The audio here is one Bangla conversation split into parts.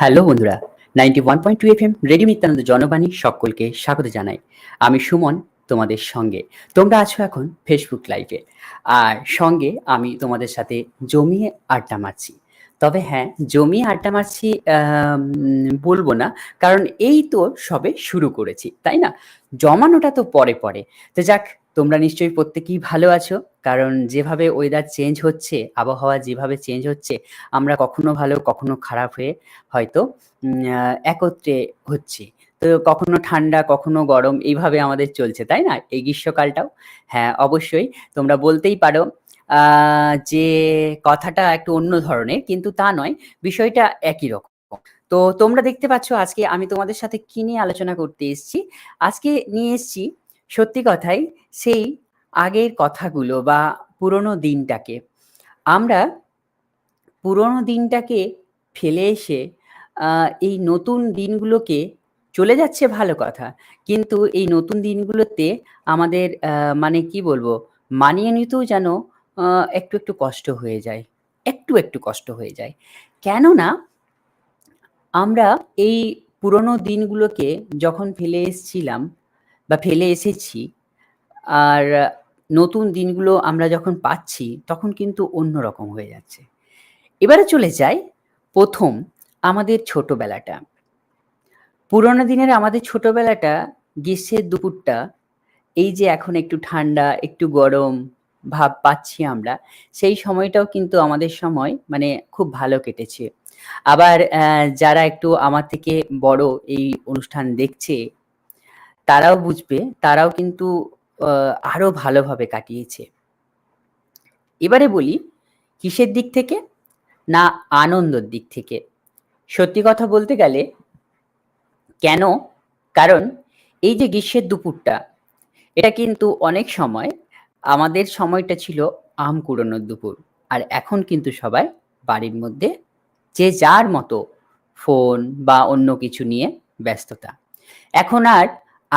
হ্যালো বন্ধুরা ninety one point two F M radio Nityananda Janabani সকলকে স্বাগত জানাই। আমি সুমন তোমাদের সঙ্গে। তোমরা আছো এখন ফেসবুক লাইভে আর সঙ্গে আমি তোমাদের সাথে জমিয়ে আড্ডা মারছি। তবে হ্যাঁ জমি আড্ডা মারছি বলব না, কারণ এই তো সবে শুরু করেছি, তাই না? জমানোটা তো পরে পরে। তো যাক তোমরা নিশ্চয়ই প্রত্যেকেই ভালো আছো, কারণ যেভাবে ওয়েদার চেঞ্জ হচ্ছে, আবহাওয়া যেভাবে চেঞ্জ হচ্ছে, আমরা কখনো ভালো, কখনো খারাপ হয়ে হয়তো একত্রে হচ্ছি। তো কখনো ঠান্ডা, কখনো গরম, এইভাবে আমাদের চলছে, তাই না? এই গ্রীষ্মকালটাও। হ্যাঁ অবশ্যই তোমরা বলতেই পারো যে কথাটা একটু অন্য ধরনের, কিন্তু তা নয়, বিষয়টা একই রকম। তো তোমরা দেখতে পাচ্ছ আজকে আমি তোমাদের সাথে কি নিয়ে আলোচনা করতে এসেছি? আজকে নিয়ে এসেছি সত্যি কথাই সেই আগের কথাগুলো বা পুরোনো দিনটাকে। আমরা পুরোনো দিনটাকে ফেলে এসে এই নতুন দিনগুলোকে চলে যাচ্ছে ভালো কথা। কিন্তু এই নতুন দিনগুলোতে আমাদের মানে কি বলব, মানিয়ে নিতেও যেন একটু একটু কষ্ট হয়ে যায়, একটু একটু কষ্ট হয়ে যায়। কেননা আমরা এই পুরোনো দিনগুলোকে যখন ফেলে এসেছিলাম বা ফেলে এসেছি। আর নতুন দিনগুলো আমরা যখন পাচ্ছি, তখন কিন্তু অন্যরকম হয়ে যাচ্ছে। এবারে চলে যাই প্রথম আমাদের ছোটবেলাটা। পুরোনো দিনের আমাদের ছোটবেলাটা, গ্রীষ্মের দুপুরটা, এই যে এখন একটু ঠান্ডা, একটু গরম ভাব পাচ্ছি আমরা, সেই সময়টাও কিন্তু আমাদের সময় মানে খুব ভালো কেটেছে। আবার যারা একটু আমার থেকে বড় এই অনুষ্ঠান দেখছে তারাও বুঝবে তারাও কিন্তু আহ, আরও ভালোভাবে কাটিয়েছে। এবারে বলি কিসের দিক থেকে? না আনন্দর দিক থেকে। সত্যি কথা বলতে গেলে কেন? কারণ এই যে গ্রীষ্মের দুপুরটা এটা কিন্তু অনেক সময় আমাদের সময়টা ছিল আম কুড়োনোর দুপুর। আর এখন কিন্তু সবাই বাড়ির মধ্যে যে যার মতো ফোন বা অন্য কিছু নিয়ে ব্যস্ততা। এখন আর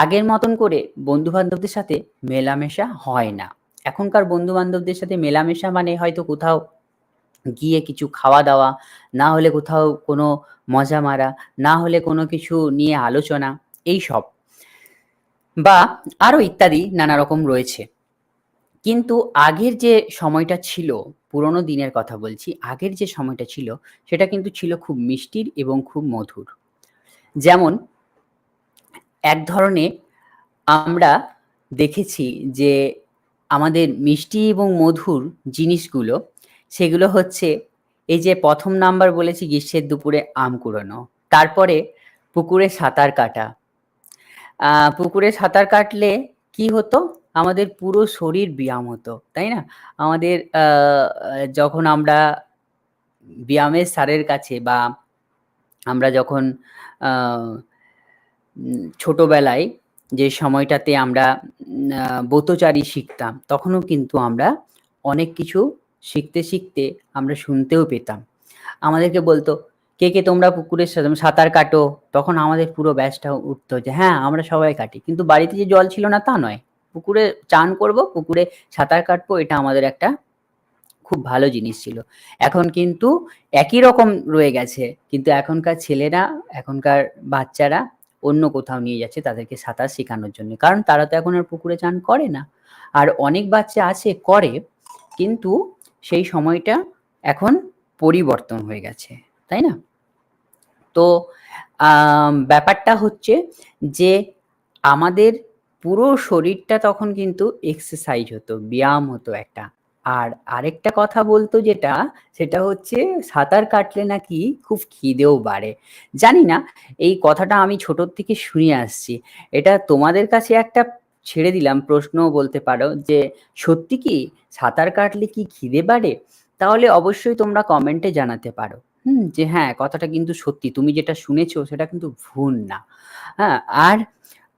আগের মতন করে বন্ধু বান্ধবদের সাথে মেলামেশা হয় না। এখনকার বন্ধু বান্ধবদের সাথে মেলামেশা মানে হয়তো কোথাও গিয়ে কিছু খাওয়া দাওয়া, না হলে কোথাও কোনো মজা মারা, না হলে কোনো কিছু নিয়ে আলোচনা, এই সব। বা আরও ইত্যাদি নানা রকম রয়েছে। কিন্তু আগের যে সময়টা ছিল, পুরোনো দিনের কথা বলছি, আগের যে সময়টা ছিল, সেটা কিন্তু ছিল খুব মিষ্টির এবং খুব মধুর। যেমন এক ধরনের আমরা দেখেছি যে আমাদের মিষ্টি এবং মধুর জিনিসগুলো, সেগুলো হচ্ছে এই যে প্রথম নাম্বার বলেছি গ্রীষ্মের দুপুরে আম কুড়োনো, তারপরে পুকুরে সাঁতার কাটা। পুকুরে সাঁতার কাটলে কি হতো? আমাদের পুরো শরীর ব্যায়াম হতো, তাই না? আমাদের যখন আমরা ব্যায়ামের সারের কাছে বা আমরা যখন ছোটবেলায় যে সময়টাতে আমরা ব্রতচারী শিখতাম, তখনও কিন্তু আমরা অনেক কিছু শিখতে শিখতে আমরা শুনতেও পেতাম। আমাদেরকে বলতো, কে কে তোমরা পুকুরে সাঁতার কাটো। তখন আমাদের পুরো ব্যাসটা উঠতো যে হ্যাঁ আমরা সবাই কাটি। কিন্তু বাড়িতে যে জল ছিল না তা নয়। পুকুরে চান করব, পুকুরে সাঁতার কাটবো, এটা আমাদের একটা খুব ভালো জিনিস ছিল। এখন কিন্তু একই রকম রয়ে গেছে। কিন্তু এখনকার ছেলেরা, এখনকার বাচ্চারা অন্য কোথাও নিয়ে যাচ্ছে তাদেরকে সাঁতার শেখানোর জন্য। কারণ তারা তো এখন আর পুকুরে চান করে না। আর অনেক বাচ্চা আছে, করে, কিন্তু সেই সময়টা এখন পরিবর্তন হয়ে গেছে, তাই না? তো ব্যাপারটা হচ্ছে যে আমাদের পুরো শরীরটা তখন কিন্তু এক্সারসাইজ হতো, ব্যায়াম হতো একটা। আর আরেকটা কথা বলতো যেটা, সেটা হচ্ছে সাঁতার কাটলে নাকি খুব খিদেও বাড়ে। জানি না, এই কথাটা আমি ছোটোর থেকে শুনে আসছি। এটা তোমাদের কাছে একটা ছেড়ে দিলাম প্রশ্ন বলতে পারো যে, সত্যি কি সাঁতার কাটলে কি খিদে বাড়ে? তাহলে অবশ্যই তোমরা কমেন্টে জানাতে পারো। হুম, যে হ্যাঁ কথাটা কিন্তু সত্যি, তুমি যেটা শুনেছো সেটা কিন্তু ভুল না। হ্যাঁ আর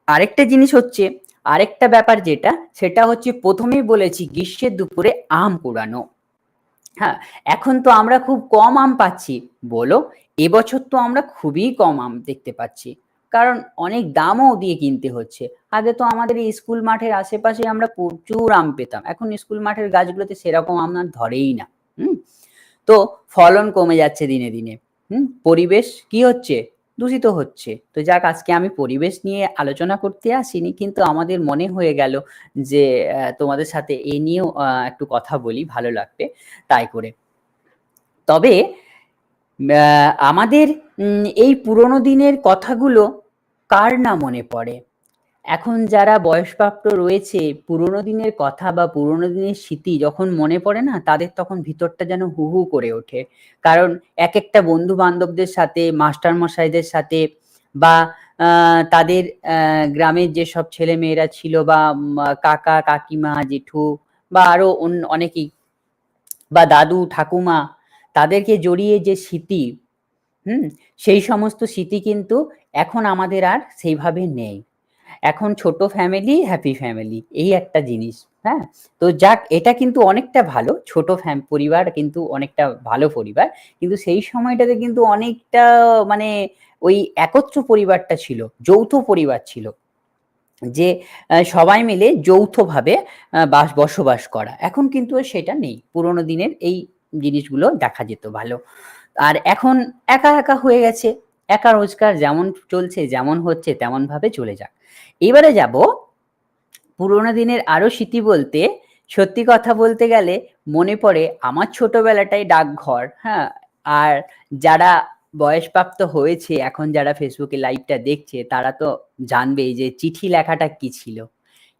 আরেকটা জিনিস হচ্ছে আরেকটা ব্যাপার যেটা, সেটা হচ্ছে প্রথমেই বলেছি গ্রীষ্মের দুপুরে আম কুড়ানো হ্যাঁ এখন তো আমরা খুব কম আম পাচ্ছি। বলো, এবছর তো আমরা খুবই কম আম দেখতে পাচ্ছি। কারণ অনেক দামও দিয়ে কিনতে হচ্ছে। আগে তো আমাদের এই স্কুল মাঠের আশেপাশে আমরা প্রচুর আম পেতাম। এখন স্কুল মাঠের গাছগুলোতে সেরকম আম আর ধরেই না। হুম? তো ফলন কমে যাচ্ছে দিনে দিনে। হুম? পরিবেশ কি হচ্ছে? দূষিত হচ্ছে। তো যাক, আজকে আমি পরিবেশ নিয়ে আলোচনা করতে আসিনি, কিন্তু আমাদের মনে হয়ে গেল যে তোমাদের সাথে এ নিয়েও একটু কথা বলি, ভালো লাগবে তাই করে। তবে আমাদের এই পুরনো দিনের কথাগুলো কার না মনে পড়ে? এখন যারা বয়সপ্রাপ্ত রয়েছে, পুরোনো দিনের কথা বা পুরোনো দিনের স্মৃতি যখন মনে পড়ে না, তাদের তখন ভিতরটা যেন হু হু করে ওঠে। কারণ এক একটা বন্ধু বান্ধবদের সাথে মাস্টার মশাইদের সাথে বা তাদের গ্রামের যেসব ছেলে মেয়েরা ছিল বা কাকা, কাকিমা, জেঠু বা আরও অনেকেই বা দাদু, ঠাকুমা, তাদেরকে জড়িয়ে যে স্মৃতি, হুম, সেই সমস্ত স্মৃতি কিন্তু এখন আমাদের আর সেইভাবে নেই। এখন ছোট ফ্যামিলি হ্যাপি ফ্যামিলি এই একটা জিনিস হ্যাঁ? তো যাক, এটা কিন্তু অনেকটা ভালো, ছোট পরিবার কিন্তু অনেকটা ভালো পরিবার, কিন্তু সেই সময়টাতে কিন্তু অনেকটা মানে ওই একত্র পরিবারটা ছিল, যৌথ পরিবার ছিল, যে সবাই মিলে যৌথভাবে বাস, বসবাস করা, এখন কিন্তু সেটা নেই, পুরোনো দিনের এই জিনিসগুলো দেখা যেত ভালো, আর এখন একা একা হয়ে গেছে একা রোজগার যেমন চলছে, যেমন হচ্ছে তেমন ভাবে চলে যাক। এবারে যাব পুরোনো দিনের আরও স্মৃতি বলতে, সত্যি কথা বলতে গেলে মনে পড়ে আমার ছোটবেলাটাই ডাকঘর হ্যাঁ? আর যারা বয়সপ্রাপ্ত হয়েছে, এখন যারা ফেসবুকে লাইভটা দেখছে, তারা তো জানবেই যে চিঠি লেখাটা কি ছিল।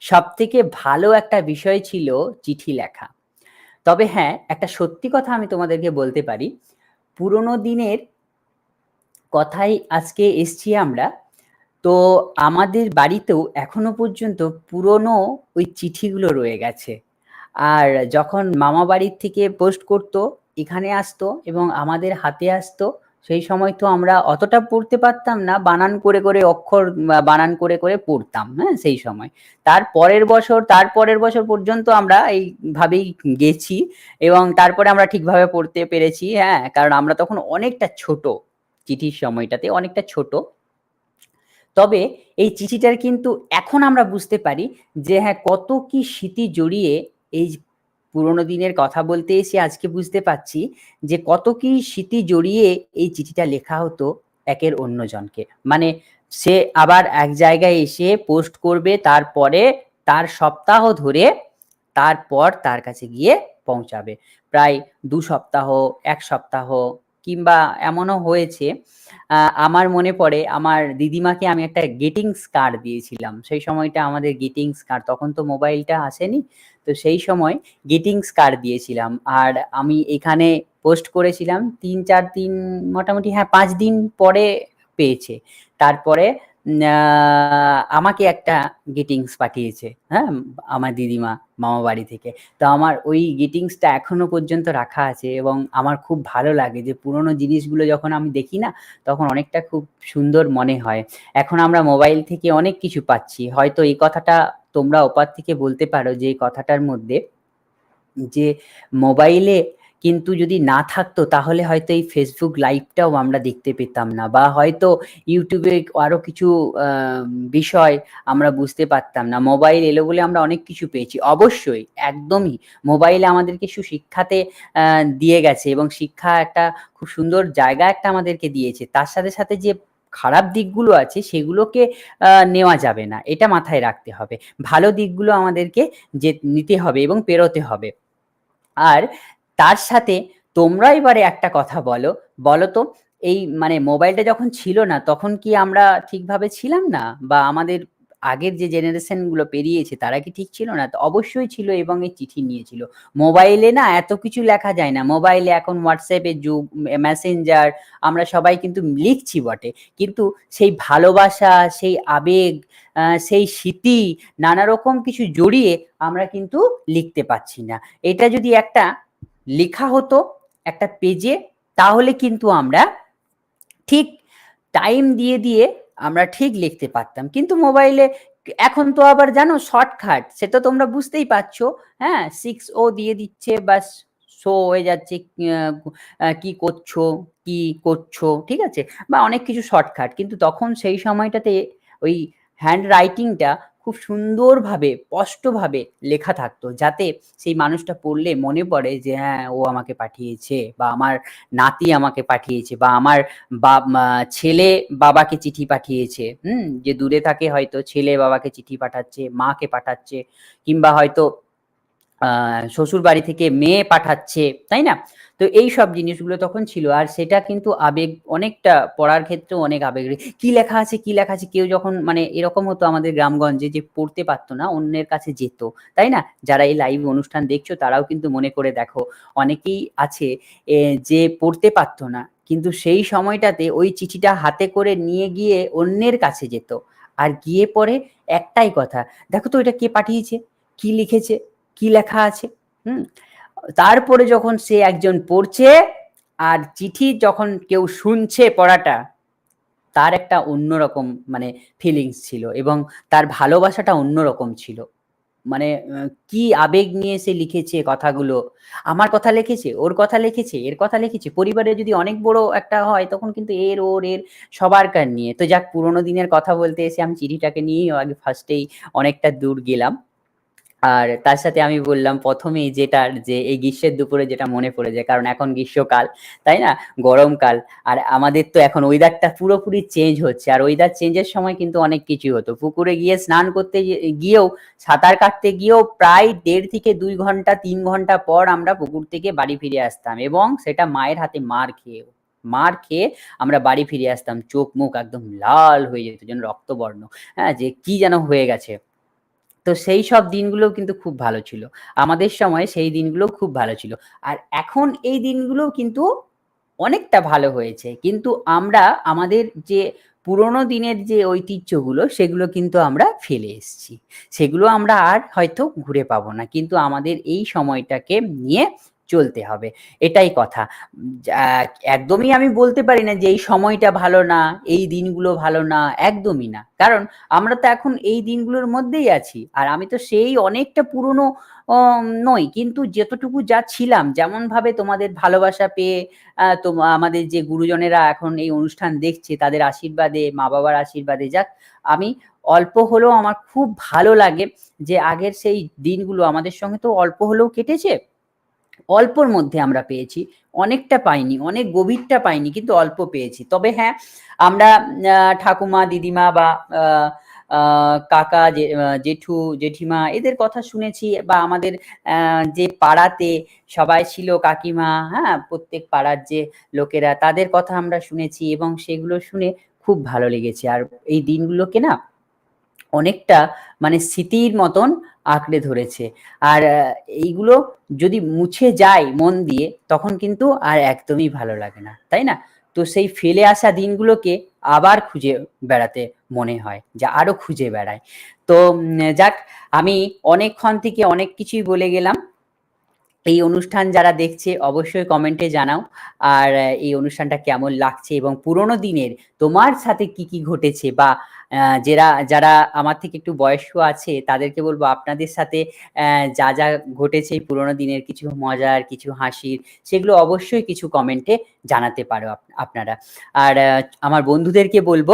সব থেকে ভালো একটা বিষয় ছিল চিঠি লেখা। তবে হ্যাঁ একটা সত্যি কথা আমি তোমাদেরকে বলতে পারি। পুরোনো দিনের কথাই আজকে এসছি আমরা। তো আমাদের বাড়িতেও এখনও পর্যন্ত পুরনো ওই চিঠিগুলো রয়ে গেছে। আর যখন মামা বাড়ির থেকে পোস্ট করতো, এখানে আসতো এবং আমাদের হাতে আসতো, সেই সময় তো আমরা অতটা পড়তে পারতাম না, বানান করে করে অক্ষর বানান করে করে পড়তাম হ্যাঁ সেই সময়। তার পরের বছর, তার পরের বছর পর্যন্ত আমরা এইভাবেই গেছি এবং তারপরে আমরা ঠিকভাবে পড়তে পেরেছি হ্যাঁ কারণ আমরা তখন অনেকটা ছোট। চিঠির সময়টাতে অনেকটা ছোট। তবে এই চিঠিটার কিন্তু এখন আমরা বুঝতে পারি যে হ্যাঁ কত কি স্মৃতি জড়িয়ে এই পুরোনো দিনের কথা বলতে এসে আজকে বুঝতে পারছি যে কত কি স্মৃতি জড়িয়ে এই চিঠিটা লেখা হতো একের অন্যজনকে। মানে সে আবার এক জায়গায় এসে পোস্ট করবে, তারপরে তার সপ্তাহ ধরে তারপর তার কাছে গিয়ে পৌঁছাবে। প্রায় দু সপ্তাহ, এক সপ্তাহ কিংবা এমনও হয়েছে আমার মনে পড়ে আমার দিদিমাকে আমি একটা গেটিংস কার্ড দিয়েছিলাম। সেই সময়টা আমাদের গেটিংস কার্ড, তখন তো মোবাইলটা আসেনি, তো সেই সময় গেটিংস কার্ড দিয়েছিলাম। আর আমি এখানে পোস্ট করেছিলাম, তিন, চার দিন, মোটামুটি হ্যাঁ পাঁচ দিন পরে পেয়েছে। তারপরে আমাকে একটা গিটিংস পাঠিয়েছে হ্যাঁ আমার দিদিমা, মামা বাড়ি থেকে। তো আমার ওই গিটিংসটা এখনও পর্যন্ত রাখা আছে এবং আমার খুব ভালো লাগে যে পুরোনো জিনিসগুলো যখন আমি দেখি না, তখন অনেকটা খুব সুন্দর মনে হয়। এখন আমরা মোবাইল থেকে অনেক কিছু পাচ্ছি। হয়তো এই কথাটা তোমরা ওপার থেকে বলতে পারো যে কথাটার মধ্যে যে মোবাইলে কিন্তু যদি না থাকতো, তাহলে হয়তো এই ফেসবুক লাইভটাও আমরা দেখতে পেতাম না বা হয়তো ইউটিউবে আরও কিছু বিষয় আমরা বুঝতে পারতাম না। মোবাইল এলো বলে আমরা অনেক কিছু পেয়েছি। অবশ্যই, একদমই। মোবাইল আমাদেরকে সুশিক্ষাতে দিয়ে গেছে এবং শিক্ষা একটা খুব সুন্দর জায়গা একটা আমাদেরকে দিয়েছে। তার সাথে সাথে যে খারাপ দিকগুলো আছে, সেগুলোকে নেওয়া যাবে না। এটা মাথায় রাখতে হবে। ভালো দিকগুলো আমাদেরকে যে, নিতে হবে এবং পেরোতে হবে। আর তার সাথে তোমরা এবারে একটা কথা বলো। বলো তো এই মানে মোবাইলটা যখন ছিল না, তখন কি আমরা ঠিকভাবে ছিলাম না? বা আমাদের আগের যে জেনারেশনগুলো পেরিয়েছে, তারা কি ঠিক ছিল না? তো অবশ্যই ছিল এবং এই চিঠি নিয়েছিল। মোবাইলে না এত কিছু লেখা যায় না। মোবাইলে এখন হোয়াটসঅ্যাপের যুগ মেসেঞ্জার আমরা সবাই কিন্তু লিখছি বটে। কিন্তু সেই ভালোবাসা, সেই আবেগ সেই স্মৃতি, নানা রকম কিছু জড়িয়ে আমরা কিন্তু লিখতে পাচ্ছি না। এটা যদি একটা লেখা হতো একটা পেজে, তাহলে কিন্তু আমরা ঠিক টাইম দিয়ে দিয়ে আমরা ঠিক লিখতে পারতাম। কিন্তু মোবাইলে এখন তো আবার জানো শর্টকাট সেটা তোমরা বুঝতেই পারছ। হ্যাঁ সিক্স ও দিয়ে দিচ্ছে বাস শো হয়ে যাচ্ছে কি করছ কি করছ, ঠিক আছে? বা অনেক কিছু শর্টকাট কিন্তু তখন সেই সময়টাতে ওই হ্যান্ড রাইটিংটা খুব সুন্দরভাবে, স্পষ্টভাবে লেখা থাকতো, যাতে সেই মানুষটা পড়লে মনে পড়ে যে হ্যাঁ ও আমাকে পাঠিয়েছে বা আমার নাতি আমাকে পাঠিয়েছে বা আমার ছেলে বাবাকে চিঠি পাঠিয়েছে। হুম, যে দূরে থাকে হয়তো ছেলে বাবাকে চিঠি পাঠাচ্ছে, মাকে পাঠাচ্ছে কিংবা হয়তো শ্বশুর বাড়ি থেকে মেয়ে পাঠাচ্ছে, তাই না? তো এই সব জিনিসগুলো তখন ছিল। আর সেটা কিন্তু আবেগ, অনেকটা পড়ার ক্ষেত্রে অনেক আবেগ কি লেখা আছে, কি লেখা আছে, কেউ যখন মানে এরকম হতো আমাদের গ্রামগঞ্জে যে পড়তে পারতো না, অন্যের কাছে যেত, তাই না? যারা এই লাইভ অনুষ্ঠান দেখছ তারাও কিন্তু মনে করে দেখো, অনেকেই আছে যে পড়তে পারতো না, কিন্তু সেই সময়টাতে ওই চিঠিটা হাতে করে নিয়ে গিয়ে অন্যের কাছে যেত। আর গিয়ে পরে একটাই কথা, দেখো তো এটা কে পাঠিয়েছে? কি লিখেছে? কি লেখা আছে? হুম? তারপরে যখন সে একজন পড়ছে আর চিঠি যখন কেউ শুনছে পড়াটা, তার একটা অন্যরকম মানে ফিলিংস ছিল এবং তার ভালোবাসাটা অন্যরকম ছিল। মানে কি আবেগ নিয়ে সে লিখেছে কথাগুলো? আমার কথা লিখেছে, ওর কথা লিখেছে, এর কথা লিখেছে। পরিবারে যদি অনেক বড় একটা হয়, তখন কিন্তু এর, ওর, এর সবার কার নিয়ে। তো যাক, পুরোনো দিনের কথা বলতে এসে আমি চিঠিটাকে নিয়েই আগে ফার্স্টেই অনেকটা দূর গেলাম। আর তার সাথে আমি বললাম, প্রথমেই যেটার যে এই গ্রীষ্মের দুপুরে যেটা মনে পড়ে যায়, কারণ এখন গ্রীষ্মকাল, তাই না? গরমকাল। আর আমাদের তো এখন ওয়েদারটা পুরোপুরি চেঞ্জ হচ্ছে। আর ওয়েদার চেঞ্জের সময় কিন্তু অনেক কিছু হতো। পুকুরে গিয়ে স্নান করতে গিয়েও, সাঁতার কাটতে গিয়েও প্রায় দেড় থেকে দুই ঘণ্টা, তিন ঘণ্টা পর আমরা পুকুর থেকে বাড়ি ফিরে আসতাম এবং সেটা মায়ের হাতে মার খেয়েও, মার খেয়ে আমরা বাড়ি ফিরে আসতাম। চোখ মুখ একদম লাল হয়ে যেত, যেন রক্তবর্ণ। হ্যাঁ যে কি যেন হয়ে গেছে। তো সেই সব দিনগুলো কিন্তু খুব ভালো ছিল। আমাদের সময় সেই দিনগুলো খুব ভালো ছিল। আর এখন এই দিনগুলো কিন্তু অনেকটা ভালো হয়েছে। কিন্তু আমরা আমাদের যে পুরোনো দিনের যে ঐতিহ্যগুলো, সেগুলো কিন্তু আমরা ফেলে এসছি। সেগুলো আমরা আর হয়তো ঘুরে পাবো না। কিন্তু আমাদের এই সময়টাকে নিয়ে চলতে হবে। এটাই কথা। একদমই আমি বলতে পারি না যে এই সময়টা ভালো না, এই দিনগুলো ভালো না, একদমই না। কারণ আমরা তো এখন এই দিনগুলোর মধ্যেই আছি। আর আমি তো সেই অনেকটা পুরনো নই। কিন্তু যতটুকু যা ছিলাম যেমন ভাবে তোমাদের ভালোবাসা পেয়ে তো আমাদের যে গুরুজনেরা এখন এই অনুষ্ঠান দেখছে, তাদের আশীর্বাদে মা বাবার আশীর্বাদে, যাক, আমি অল্প হলেও আমার খুব ভালো লাগে যে আগের সেই দিনগুলো আমাদের সঙ্গে তো অল্প হলেও কেটেছে। অল্পর মধ্যে আমরা পেয়েছি। অনেকটা পাইনি, অনেক গভীরটা পাইনি, কিন্তু অল্প পেয়েছি। তবে হ্যাঁ আমরা ঠাকুমা, দিদিমা বা কাকা জেঠু, জেঠিমা এদের কথা শুনেছি বা আমাদের যে পাড়াতে সবাই ছিল কাকিমা হ্যাঁ প্রত্যেক পাড়ার যে লোকেরা তাদের কথা আমরা শুনেছি এবং সেগুলো শুনে খুব ভালো লেগেছে। আর এই দিনগুলোকে না অনেকটা মানে স্মৃতির মতন আঁকড়ে ধরেছে। আর এইগুলো যদি মুছে যায় মন দিয়ে, তখন কিন্তু আর একদমই ভালো লাগে না, তাই না? তো সেই ফেলে আসা দিনগুলোকে আবার খুঁজে বেড়াতে মনে হয়, যা আরও খুঁজে বেড়ায়। তো যাক, আমি অনেকক্ষণ থেকে অনেক কিছুই বলে গেলাম। এই অনুষ্ঠান যারা দেখছে, অবশ্যই কমেন্টে জানাও। আর এই অনুষ্ঠানটা কেমন লাগছে এবং পুরোনো দিনের তোমার সাথে কি কি ঘটেছে বা যারা যারা আমার থেকে একটু বয়স্ক আছে, তাদেরকে বলব আপনাদের সাথে যা যা ঘটেছে পুরোনো দিনের কিছু মজার কিছু হাসির, সেগুলো অবশ্যই কিছু কমেন্টে জানাতে পারো আপনারা। আর আমার বন্ধুদেরকে বলব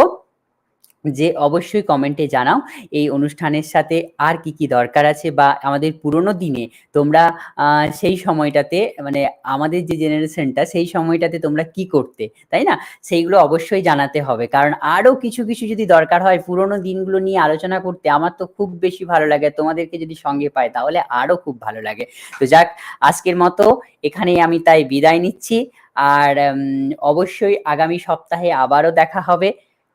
যে অবশ্যই কমেন্টে জানাও, এই অনুষ্ঠানের সাথে আর কি কি দরকার আছে বা আমাদের পুরোনো দিনে তোমরা সেই সময়টাতে মানে আমাদের যে জেনারেশনটা সেই সময়টাতে তোমরা কি করতে, তাই না? সেইগুলো অবশ্যই জানাতে হবে। কারণ আরও কিছু কিছু যদি দরকার হয় পুরোনো দিনগুলো নিয়ে আলোচনা করতে, আমার তো খুব বেশি ভালো লাগে। তোমাদেরকে যদি সঙ্গে পাই, তাহলে আরও খুব ভালো লাগে। তো যাক, আজকের মতো এখানেই আমি তাই বিদায় নিচ্ছি। আর অবশ্যই আগামী সপ্তাহে আবারও দেখা হবে।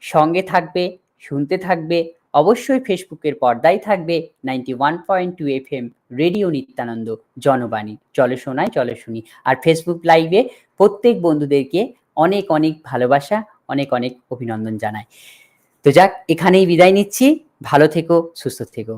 সঙ্গে থাকবে শুনতে থাকবে। অবশ্যই ফেসবুকের পর্দায় থাকবে ninety one point two F M radio Nityananda Janabani. চলে শোনায় চলে শুনি। আর ফেসবুক লাইভে প্রত্যেক বন্ধুদেরকে অনেক অনেক ভালোবাসা, অনেক অনেক অভিনন্দন জানায় তো যাক, এখানেই বিদায় নিচ্ছি। ভালো থেকো, সুস্থ থেকো।